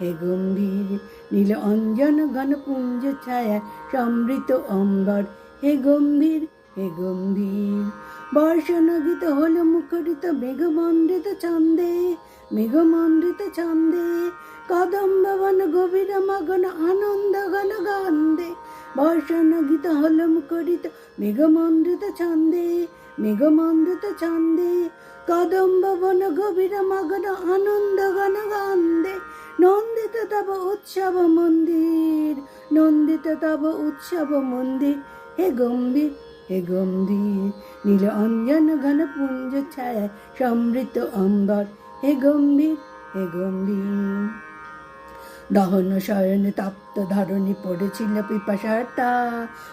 হে গম্ভীর নীল অঞ্জন ঘন পুঞ্জ ছায়া, সমৃত অম্বর। হে গম্ভীর হে গম্ভীর, বর্ষণগীত হল মুখরিত মেঘমণ্ডিত ছন্দে মেঘমণ্ডিত ছন্দে। কদম্ব বন গভীর, মগন আনন্দ গণ গন্ধে। বর্ষণগীত হল মুখরিত মেঘমণ্ডিত ছন্দে মেঘমণ্ডিত ছন্দে। কদম্ব বন গভীর, মগন আনন্দ উৎসব মন্দির, নন্দিত তব উৎসব মন্দির। হে গম্ভীর হে গম্ভীর, নীল অঞ্জন ঘন পুঞ্জ ছায়া সমৃত অম্বর। হে গম্ভীর হে গম্ভীর। দহন শয়নে, তপ্ত ধরণী পড়েছিল পিপাসার্তা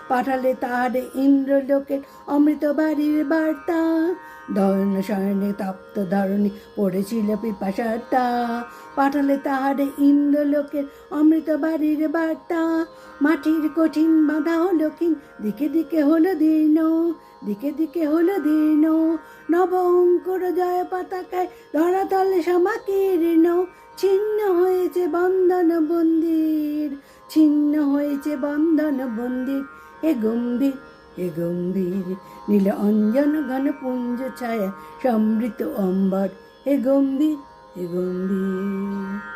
পাঠালে তাহারে ইন্দ্রলোকের অমৃত বাড়ির বার্তা। দহন শয়নে, তপ্ত ধরণী পড়েছিল পিপাসার্তা পাঠালে তাহারে ইন্দ্রলোকের অমৃত বাড়ির বার্তা। মাটির কঠিন বাঁধা হলো কিন দিকে দিকে হলো দীর্ণ, দিকে দিকে হলো দীর্ণ। নব অঙ্কুর জয় পতাকায় ধরাতলে সমাকীর্ণ ছিন্ন হয়েছে বন্ধন বন্দির, ছিন্ন হয়েছে বন্ধন বন্দির। এ গম্ভীর এ গম্ভীর, নীল অঞ্জন ঘন পুঞ্জ ছায়া, সমৃত অম্বর। এ গম্ভীর এ গম্ভীর।